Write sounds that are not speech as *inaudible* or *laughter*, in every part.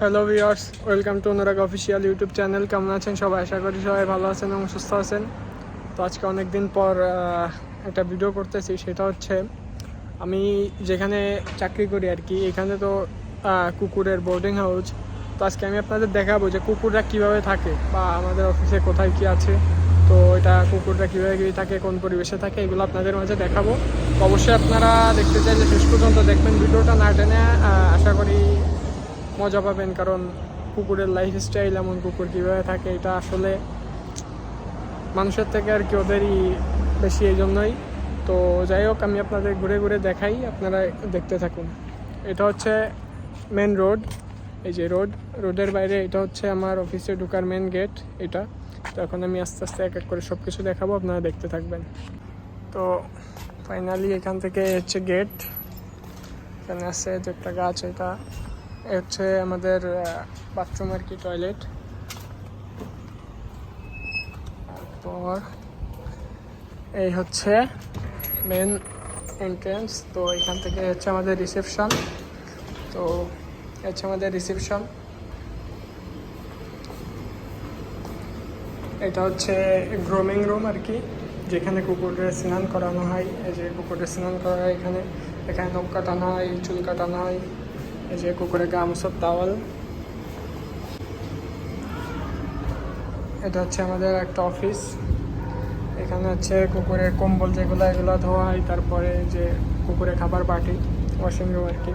Hello viewers welcome to Anurag official YouTube channel কেমন আছেন সবাই? আশা করি সবাই ভালো আছেন এবং সুস্থ আছেন। তো আজকে অনেক দিন পর একটা ভিডিও করতেছি, সেটা হচ্ছে আমি যেখানে চাকরি করি আর কি, এখানে তো কুকুরের বোর্ডিং হাউস তো আজকে আমি আপনাদের দেখাবো যে কুকুররা কীভাবে থাকে বা আমাদের অফিসে কোথায় কি আছে। তো এটা কুকুররা কীভাবে কী থাকে, কোন পরিবেশে থাকে, এগুলো আপনাদের মাঝে দেখাবো। অবশ্যই আপনারা দেখতে চাইলে শেষ পর্যন্ত দেখবেন। ভিডিওটা না টেনে আশা করি মজা পাবেন, কারণ কুকুরের লাইফ স্টাইল এমন কুকুর কীভাবে থাকে, এটা আসলে মানুষের থেকে আর কি ওদেরই বেশি এই জন্যই তো যাই হোক, আমি আপনাদের ঘুরে ঘুরে দেখাই, আপনারা দেখতে থাকুন। এটা হচ্ছে মেন রোড এই যে রোড রোডের বাইরে এটা হচ্ছে আমার অফিসে ঢুকার মেন গেট এটা। তো এখন আমি আস্তে আস্তে এক এক করে সব কিছু দেখাবো, আপনারা দেখতে থাকবেন। তো ফাইনালি এখান থেকে হচ্ছে গেট এখানে আছে একটা গাছ, এটা হচ্ছে আমাদের বাথরুম আর কি টয়লেট তারপর এই হচ্ছে মেন এন্ট্রেন্স তো এখান থেকে হচ্ছে আমাদের রিসেপশন তো হচ্ছে আমাদের রিসেপশন এটা হচ্ছে গ্রোমিং রুম আর কি, যেখানে কুকুরের স্নান করানো হয়। এই যে কুকুরের স্নান করা হয় এখানে। এখানে নখ কাটানো হয়, চুল কাটানো হয়। এই যে কুকুরের গা মুছার তাওয়াল এটা হচ্ছে আমাদের একটা অফিস। এখানে হচ্ছে কুকুরের কম্বল যেগুলো, এগুলো ধোয়া হয় তারপরে যে কুকুরের খাবার বাটি ওয়াশিং রুম আর কি।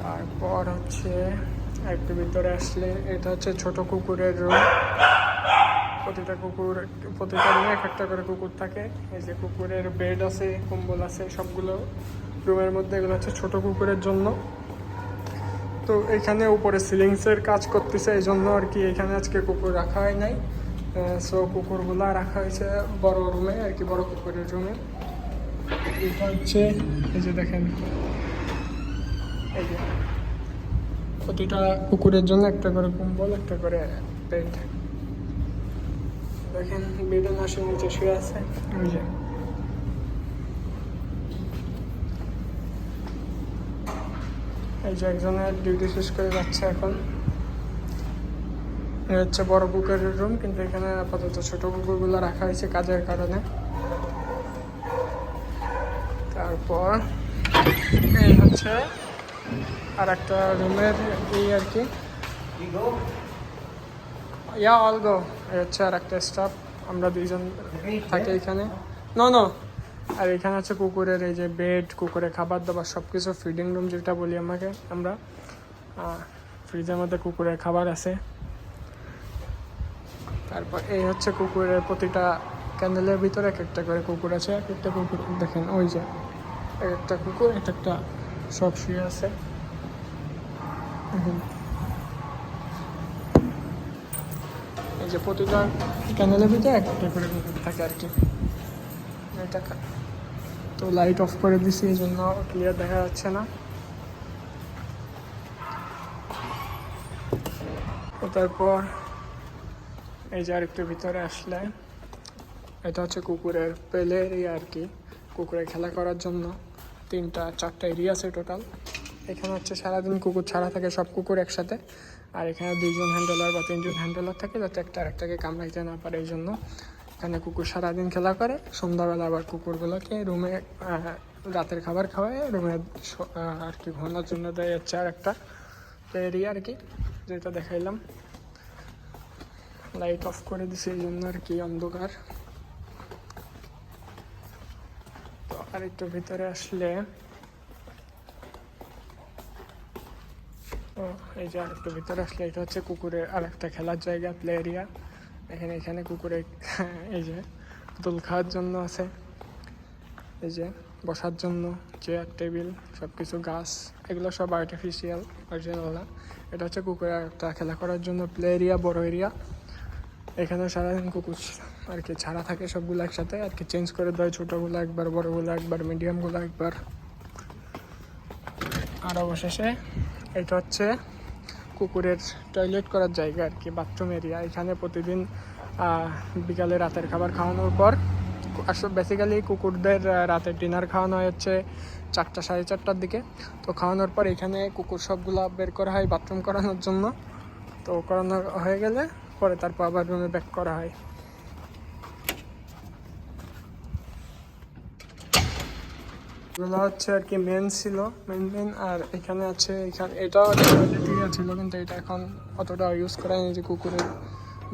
তারপর হচ্ছে একটু ভিতরে আসলে এটা হচ্ছে ছোট কুকুরের রুম প্রতিটা কুকুর, প্রতিটা রুমে এক একটা করে কুকুর থাকে। এই যে কুকুরের বেড আছে, কম্বল আছে, সবগুলো। রুমের মধ্যে, এগুলো হচ্ছে ছোটো কুকুরের জন্য। তো এখানে উপরে সিলিংসের কাজ করতেছে এই জন্য আর কি এখানে আজকে কুকুর রাখা হয় নাই। সো কুকুরগুলা রাখা হয়েছে বড় রুমে আর কি বড় কুকুরের রুমে এটা হচ্ছে, এই যে দেখেন, এই যে প্রতিটা কুকুরের জন্য একটা করে কম্বল, একটা করে বেড দেখেন বেডের নাশের নিচে শুয়ে আছে যে। এই যে একজনের ডিউটি শেষ করে যাচ্ছে এখন। হচ্ছে বড় কুকুরের রুম কিন্তু এখানে আপাতত ছোট কুকুরগুলো রাখা হয়েছে কাজের কারণে। তারপর এই হচ্ছে আর একটা রুমের এই আর কি। ইয়া অল গো এই হচ্ছে আর একটা স্টাফ আমরা দুইজন থাকি এখানে। নো নো আর এখানে আছে কুকুরের এই যে বেড কুকুরের খাবার দাবার সব কিছু ফিডিং রুম যেটা বলি আমাকে, আমরা। ফ্রিজের মধ্যে কুকুরের খাবার আছে। তারপর এই হচ্ছে কুকুরের প্রতিটা ক্যান্ডেলের ভিতরে এক একটা করে কুকুর আছে, এক একটা কুকুর, দেখেন ওই যে এক একটা কুকুর, এক একটা সব শুয়ে আছে। এই যে প্রতিটা ক্যান্ডেলের ভিতরে এক একটা করে কুকুর থাকে আর কি। এটা তো লাইট অফ করে দিছি, এই জন্য ক্লিয়ার দেখা যাচ্ছে না। তারপর এই যে আরেকটু ভিতরে আসলে, এটা হচ্ছে কুকুরের পেলে এরিয়া আর কি, কুকুরের খেলা করার জন্য। তিনটা, চারটা এরিয়া আছে টোটাল এখানে হচ্ছে সারাদিন কুকুর ছাড়া থাকে, সব কুকুর একসাথে। আর এখানে দুইজন হ্যান্ডেলার বা তিনজন হ্যান্ডেলার থাকে, যাতে একটা আরেকটাকে কামড়াইতে না পারে, এই জন্য। এখানে কুকুর সারাদিন খেলা করে, সন্ধ্যাবেলা আবার কুকুরগুলোকে রুমে রাতের খাবার খাওয়ায়, রুমে আর কি ঘুমানোর জন্য দেয় হচ্ছে আর একটা এরিয়া আর কি, যেটা দেখাইলাম। লাইট অফ করে দিছে এই জন্য আর কি অন্ধকার। তো আর একটু ভিতরে আসলে, ও, এই যে আর একটু ভিতরে আসলে এটা হচ্ছে কুকুরের আর একটা খেলার জায়গা, প্লে এরিয়া এখানে এখানে কুকুরে *laughs* এই যে দোল খাওয়ার জন্য আছে। এই যে বসার জন্য চেয়ার টেবিল সব কিছু গাছ, এগুলো সব আর্টিফিশিয়াল অরিজিনাল না এটা হচ্ছে কুকুরের একটা খেলা করার জন্য প্লে এরিয়া বড় এরিয়া এখানে সারাদিন কুকুর আর কি ছাড়া থাকে সবগুলো একসাথে, আর কি চেঞ্জ করে দেয়, ছোটোগুলো একবার, বড়গুলো একবার মিডিয়ামগুলো একবার। আর অবশেষে এটা হচ্ছে কুকুরের টয়লেট করার জায়গা আর কি বাথরুম এরিয়া এখানে প্রতিদিন বিকালে রাতের খাবার খাওয়ানোর পর, আসলে বেসিক্যালি কুকুরদের রাতে রাতের ডিনার খাওয়ানো হচ্ছে চারটা, সাড়ে চারটার দিকে। তো খাওয়ানোর পর এখানে কুকুর সবগুলো বের করা হয় বাথরুম করানোর জন্য। তো করানো হয়ে গেলে পরে তারপর আবার রুমে ব্যাক করা হয়। এগুলো হচ্ছে আর কি মেন ছিল মেন মেন আর এখানে আছে, এখানে এটাও দিয়ে ছিল কিন্তু এটা এখন অতটা ইউজ করা হয়নি যে কুকুরের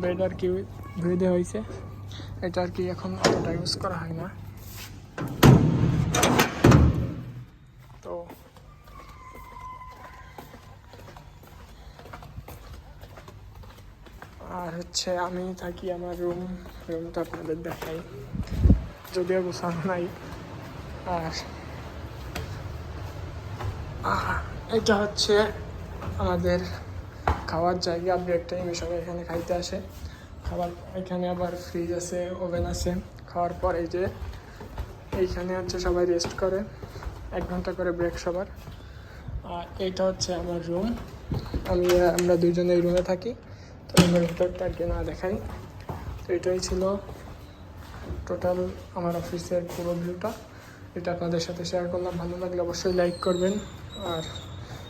বেড আর কি ধুয়ে দেওয়া হয়েছে। এটা আর কি এখন অতটা ইউজ করা হয় না। তো আর হচ্ছে আমি থাকি আমার রুম রুমটা আপনাদের দেখাই। যদিও গোছানো নাই। আর এটা হচ্ছে আমাদের খাওয়ার জায়গা। ব্রেক টাইমে সবাই এখানে খাইতে আসে। খাবার এখানে আবার ফ্রিজ আছে ওভেন আছে। খাওয়ার পর এই যে এইখানে হচ্ছে সবাই রেস্ট করে। এক ঘণ্টা করে ব্রেক সবার। আর এইটা হচ্ছে আমার রুম আমি, আমরা দুইজন এই রুমে থাকি। তো রুমের ভিতরটা আর কি না দেখাই। তো এটাই ছিল টোটাল আমার অফিসের পুরো ভিউটা এটা আপনাদের সাথে শেয়ার করলাম। ভালো লাগলে অবশ্যই লাইক করবেন। আর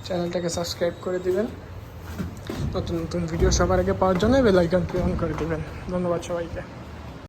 চ্যানেলটাকে সাবস্ক্রাইব করে দিবেন। নতুন নতুন ভিডিও সবার আগে পাওয়ার জন্য বেলাইকনটি অন করে দেবেন। ধন্যবাদ সবাইকে।